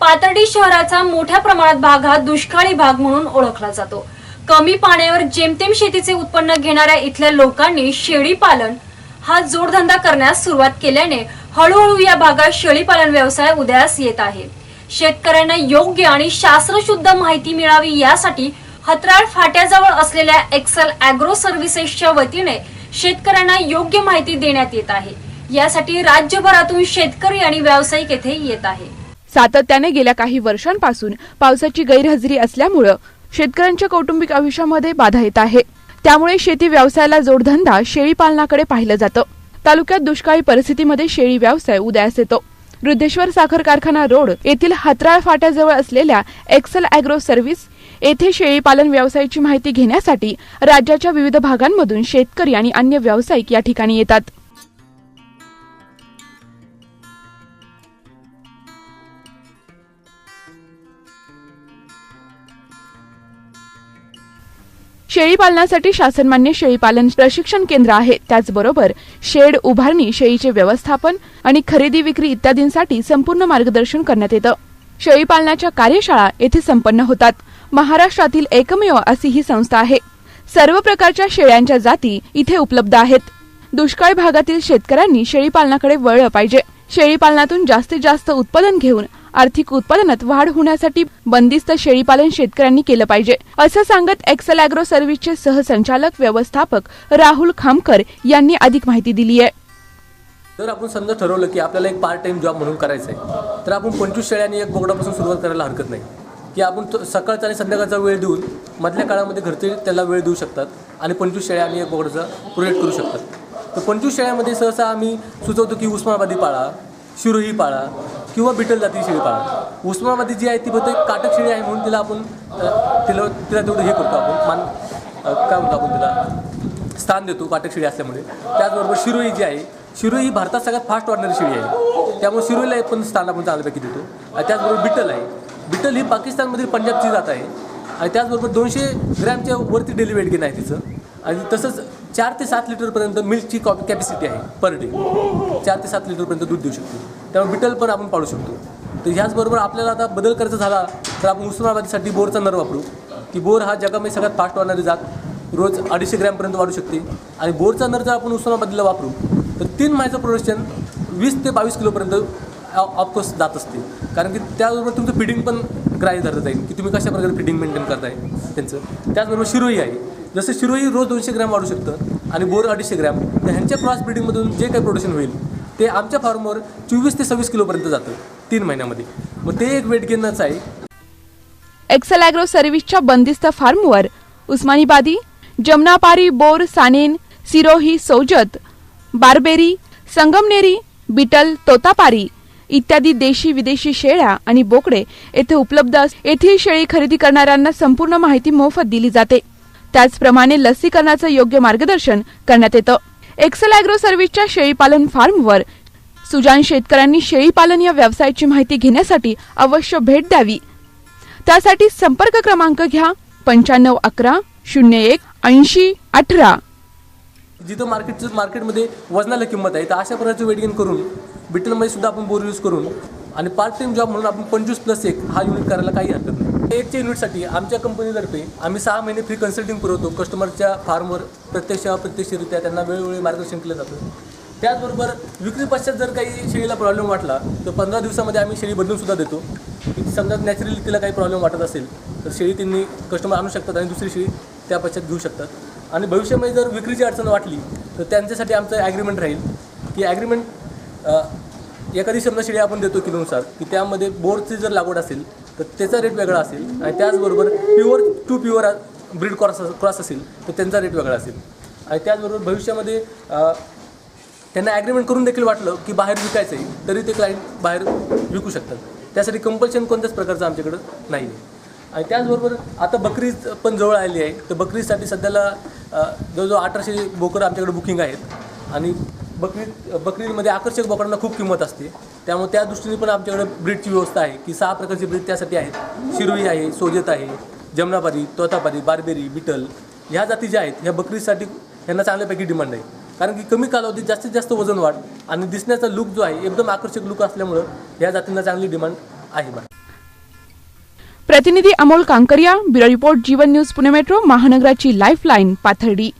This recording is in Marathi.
पाथर्डी शहराचा मोठ्या प्रमाणात भाग हा दुष्काळी भाग म्हणून ओळखला जातो. कमी पाण्यावर जेमतेम शेतीचे उत्पन्न घेणाऱ्या इथल्या लोकांनी शेळी पालन हा जोडधंदा करण्यास सुरुवात केल्याने हळूहळू या भागात शेळी पालन व्यवसाय उदयास येत आहे. शेतकऱ्यांना योग्य आणि शास्त्रशुद्ध माहिती मिळावी यासाठी हत्राळ फाट्याजवळ असलेल्या एक्सेल अॅग्रो सर्व्हिसेसच्या वतीने शेतकऱ्यांना योग्य माहिती देण्यात येत आहे. यासाठी राज्यभरातून शेतकरी आणि व्यावसायिक येथे येत आहे. सातत्याने गेल्या काही वर्षांपासून पावसाची गैरहजेरी असल्यामुळं शेतकऱ्यांच्या कौटुंबिक आयुष्यामध्ये बाधा येत आहे. त्यामुळे शेती व्यवसायाला जोडधंदा शेळी पालनाकडे पाहिलं जातं. तालुक्यात दुष्काळी परिस्थितीमध्ये शेळी व्यवसाय उदयास येतो. वृद्धेश्वर साखर कारखाना रोड येथील हत्राळ फाट्याजवळ असलेल्या एक्सेल अॅग्रो सर्व्हिस येथे शेळीपालन व्यवसायाची माहिती घेण्यासाठी राज्याच्या विविध भागांमधून शेतकरी आणि अन्य व्यावसायिक या ठिकाणी येतात. शेळी पालनासाठी शासनमान्य शेळीपालन प्रशिक्षण केंद्र आहे. त्याचबरोबर शेड उभारणी शेळीचे व्यवस्थापन आणि खरेदी विक्री इत्यादींसाठी संपूर्ण मार्गदर्शन करण्यात येतं. शेळी पालनाच्या कार्यशाळा येथे संपन्न होतात. महाराष्ट्रातील एकमेव अशी ही संस्था आहे. सर्व प्रकारच्या शेळ्यांच्या जाती इथे उपलब्ध आहेत. दुष्काळी भागातील शेतकऱ्यांनी शेळीपालनाकडे वळलं पाहिजे. शेळीपालनातून जास्तीत जास्त उत्पादन घेऊन आर्थिक उत्पादनात वाढ होण्यासाठी बंदिस्त शेळीपालन शेतकऱ्यांनी केलं पाहिजे. असं सांगत एक्सेल अॅग्रो सर्व्हिसचे सहसंचालक व्यवस्थापक राहुल खामकर यांनी अधिक माहिती दिली आहे. जर आपण समजा ठरवलं की आपल्याला एक पार्ट टाइम जॉब म्हणून करायचं आहे तर आपण पंचवीस शेळ्यांनी एक बोकडापासून सुरुवात करायला हरकत नाही. की आपण सकाळचा आणि संध्याकाळचा वेळ देऊन मधल्या काळामध्ये घरचे त्याला वेळ देऊ शकतात आणि पंचवीस शेळ्या आणि एक बोकडाचा प्रोजेक्ट करू शकतात. तर पंचवीस शेळ्यामध्ये सहसा आम्ही सुचवतो की उस्मानाबादी पाळा शिरोही पाळा किंवा बिटल जाती शेळी पाळा उस्मानाबादी जी आहे ती बहुतेक काटक शेळी आहे म्हणून तिला आपण तिला तिला तेवढं हे करतो आपण मान काय म्हणतो आपण तिला? स्थान देतो काटक शेळी असल्यामुळे. त्याचबरोबर शिरोई जी आहे शिरोई ही भारतात सगळ्यात फास्ट वाढणारी शेळी आहे. त्यामुळे शिरोईला पण स्थान आपण चांगल्यापैकी देतो. आणि त्याचबरोबर बिटल आहे. बिटल ही पाकिस्तानमधील पंजाबची जात आहे. आणि त्याचबरोबर दोनशे ग्रॅमच्या वरती डेली वेट गेन आहे तिचं. आणि तसंच चार ते सात लिटरपर्यंत मिल्कची कॉ कॅपॅसिटी आहे पर डे चार ते सात लिटरपर्यंत दूध देऊ शकतो. त्यामुळे बिटल पण आपण पाळू शकतो. तर ह्याचबरोबर आपल्याला आता बदल करायचा झाला तर आपण उस्मानाबादीसाठी बोरचा नर वापरू. की बोर हा जगामध्ये सगळ्यात फास्ट वाढणारी जात. रोज अडीचशे ग्रॅमपर्यंत वाढू शकते. आणि बोरचा नर जर आपण उस्मानाबादीला वापरू तर तीन मायचं प्रोडक्शन वीस ते बावीस किलोपर्यंत ऑफकोर्स जात असते. कारण की त्याचबरोबर तुमचं फिडिंग पण ग्राह्य धरलं जाईल. की तुम्ही कशा प्रकारे फिडिंग मेंटेन करताय त्यांचं. त्याचबरोबर शिरोई आहे. जसं शिरोई रोज दोनशे ग्रॅम वाढू शकतं आणि बोर अडीचशे ग्रॅम तर ह्यांच्या क्रॉस ब्रिडिंगमधून जे काही प्रोडक्शन होईल ते आमच्या फार्मवर चोवीस ते सव्वीस किलोपर्यंत जातं तीन महिन्यामध्ये. मग ते एक वेट गेनच आहे. एक्सेल अॅग्रो सर्व्हिसच्या बंदिस्त फार्मवर उस्मानीबादी जमनापारी बोर सानेन सिरोही सोजत बारबेरी संगमनेरी बिटल तोतापारी इत्यादी देशी विदेशी शेळ्या आणि बोकडे येथे उपलब्ध येथील शेळी खरेदी करणाऱ्यांना संपूर्ण माहिती मोफत दिली जाते. त्याचप्रमाणे लसीकरणाचं योग्य मार्गदर्शन करण्यात येतं. एक्सेल अॅग्रो सर्व्हिसच्या शेळीपालन फार्मवर. सुजान शेतकऱ्यांनी शेळीपालन या व्यवसायाची माहिती घेण्यासाठी अवश्य भेट द्यावी. त्यासाठी संपर्क क्रमांक घ्या पंच्याण्णव अकरा शून्य एक ऐंशी अठरा. जिथं मार्केटचं मार्केटमध्ये वजनाला किंमत आहे तर अशा प्रकारचं वेट गेन करून बिटलमध्ये म्हणजे सुद्धा आपण बोर यूज करून आणि पार्ट टाइम जॉब म्हणून आपण पंचवीस प्लस एक हा युनिट करायला काही हरकत नाही. एकच्या युनिटसाठी आमच्या कंपनीतर्फे आम्ही सहा महिने फ्री कन्सल्टिंग पुरवतो. कस्टमरच्या फार्मवर प्रत्यक्ष अप्रत्यक्षरित्या त्यांना वेळोवेळी मार्गदर्शन केलं जातं. त्याचबरोबर विक्री पश्चात जर काही शेळीला प्रॉब्लेम वाटला तर पंधरा दिवसामध्ये आम्ही शेळी बदलून सुद्धा देतो. की समजा नॅचरली तिला काही प्रॉब्लेम वाटत असेल तर शेळी त्यांनी कस्टमर आणू शकतात आणि दुसरी शेळी त्या पश्चात घेऊ शकतात. आणि भविष्यामध्ये जर विक्रीची अडचण वाटली तर त्यांच्यासाठी आमचं ॲग्रीमेंट राहील की ॲग्रीमेंट एखादी समजा शेळी आपण देतो किलोनुसार की त्यामध्ये बोरची जर लागवड असेल तर त्याचा रेट वेगळा असेल. आणि त्याचबरोबर pure to pure breed cross cross असेल तर त्यांचा रेट वेगळा असेल. आणि त्याचबरोबर भविष्यामध्ये त्यांना ॲग्रीमेंट करून देखील वाटलं की बाहेर विकायचं आहे तरी ते क्लायंट बाहेर विकू शकतात. त्यासाठी कंपल्शन कोणत्याच प्रकारचं आमच्याकडं नाही आहे आणि त्याचबरोबर आता बकरीज पण जवळ आली आहे तर बकरीसाठी सध्याला जवळजवळ अठराशे बोकर आमच्याकडे बुकिंग आहेत. आणि बकरी बकरीमध्ये आकर्षक बोकडांना खूप किंमत असते. त्यामुळे त्या दृष्टीने पण आमच्याकडे ब्रीडची व्यवस्था आहे की सहा प्रकारची ब्रीड त्यासाठी आहेत. शिरोई आहे सोजत आहे जमनापारी तोतापारी बारबेरी बिटल ह्या जाती ज्या आहेत ह्या बकरीसाठी यांना चांगल्यापैकी डिमांड आहे. कारण की कमी कालावधीत जास्तीत जास्त वजन वाढ आणि दिसण्याचा लुक जो आहे एकदम आकर्षक लुक असल्यामुळं ह्या जातींना चांगली डिमांड आहे बा. प्रतिनिधी Amol Kankaria bureau report Jeevan news Pune metro महानगराची lifeline Pathardi.